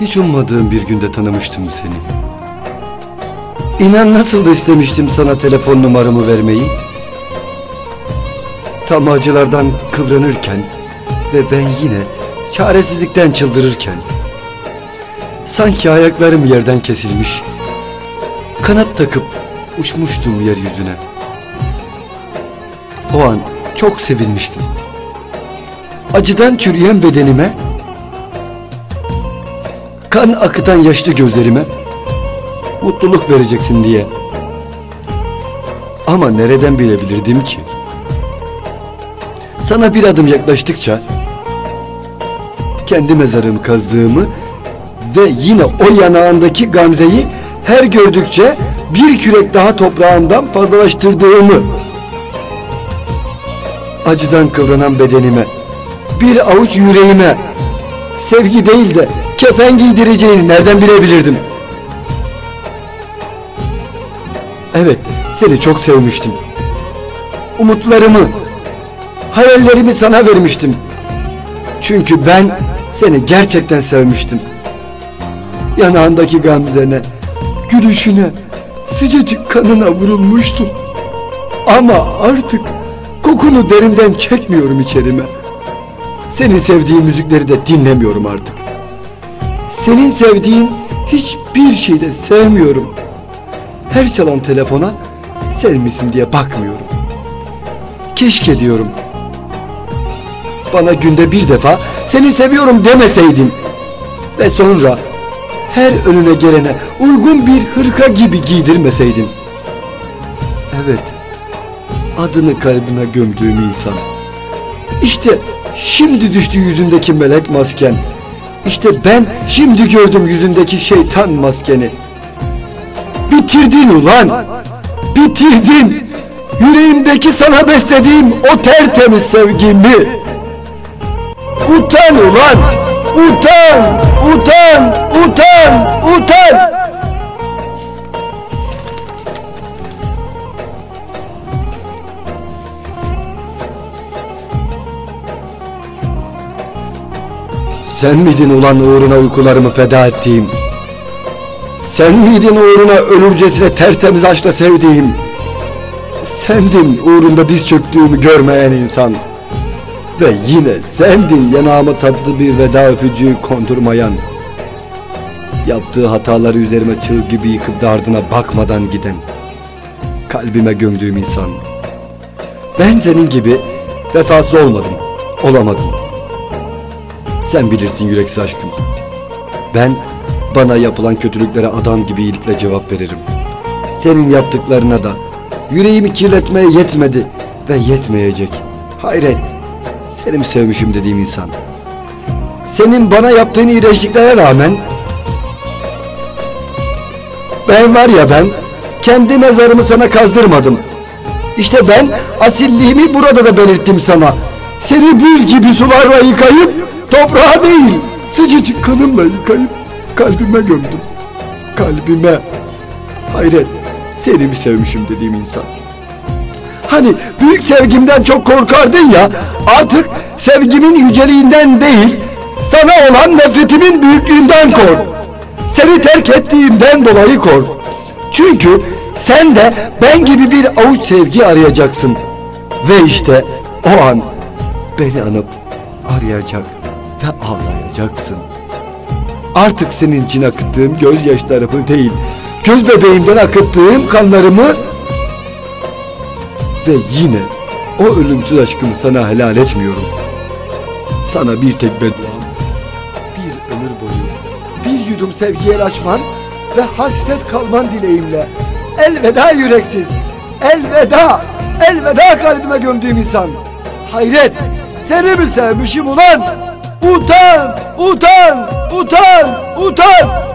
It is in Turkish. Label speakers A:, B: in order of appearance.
A: Hiç ummadığım bir günde tanımıştım seni. İnan nasıl da istemiştim sana telefon numaramı vermeyi. Tam acılardan kıvranırken ve ben yine çaresizlikten çıldırırken sanki ayaklarım yerden kesilmiş kanat takıp uçmuştum yeryüzüne. O an çok sevinmiştim. Acıdan çürüyen bedenime kan akıtan yaşlı gözlerime mutluluk vereceksin diye. Ama nereden bilebilirdim ki? Sana bir adım yaklaştıkça kendi mezarımı kazdığımı ve yine o yanağındaki gamzeyi her gördükçe bir kürek daha toprağından fazlalaştırdığımı acıdan kıvranan bedenime bir avuç yüreğime sevgi değil de kefen giydireceğini nereden bilebilirdim? Evet, seni çok sevmiştim. Umutlarımı, hayallerimi sana vermiştim. Çünkü ben seni gerçekten sevmiştim. Yanağındaki gamzene, gülüşüne, sıcacık kanına vurulmuştum. Ama artık kokunu derinden çekmiyorum içerime. Senin sevdiğin müzikleri de dinlemiyorum artık. Senin sevdiğin hiçbir şeyi de sevmiyorum. Her çalan telefona sen misin diye bakmıyorum. Keşke diyorum. Bana günde bir defa seni seviyorum demeseydin. Ve sonra her önüne gelene uygun bir hırka gibi giydirmeseydin. Evet, adını kalbime gömdüğüm insan. İşte şimdi düştü yüzündeki melek masken. İşte ben şimdi gördüm yüzündeki şeytan maskeni. Bitirdin ulan! Bitirdin! Yüreğimdeki sana beslediğim o tertemiz sevgimi! Utan ulan! Utan! Sen miydin ulan uğruna uykularımı feda ettiğim? Sen miydin uğruna ölürcesine tertemiz aşkla sevdiğim? Sendin uğrunda diz çöktüğümü görmeyen insan. Ve yine sendin yanağıma tatlı bir veda öpücüğü kondurmayan. Yaptığı hataları üzerime çığ gibi yıkıp da ardına bakmadan giden. Kalbime gömdüğüm insan. Ben senin gibi vefasız olmadım, olamadım. Sen bilirsin yüreksiz aşkım. Ben bana yapılan kötülüklere adam gibi iyilikle cevap veririm. Senin yaptıklarına da yüreğimi kirletmeye yetmedi ve yetmeyecek. Hayret, seni mi sevmişim dediğim insan. Senin bana yaptığın iyileştiklere rağmen ben var ya ben kendi mezarımı sana kazdırmadım. İşte ben asilliğimi burada da belirttim sana. Seni buz gibi sularla yıkayıp toprağa değil sıcacık kanımla yıkayıp kalbime gömdüm. Kalbime. Hayret seni mi sevmişim dediğim insan. Hani büyük sevgimden çok korkardın ya artık sevgimin yüceliğinden değil sana olan nefretimin büyüklüğünden kork. Seni terk ettiğimden dolayı kork. Çünkü sen de ben gibi bir avuç sevgi arayacaksın. Ve işte o an beni anıp arayacak ve ağlayacaksın. Artık senin için akıttığım gözyaşlarımı değil, göz bebeğimden akıttığım kanlarımı ve yine o ölümsüz aşkımı sana helal etmiyorum. Sana bir tek bedduam, bir ömür boyu, bir yudum sevgiye laşman ve hasret kalman dileğimle. Elveda yüreksiz, elveda, elveda kalbime gömdüğüm insan. Hayret, seni mi sevmişim ulan? Utan, utan, utan, utan.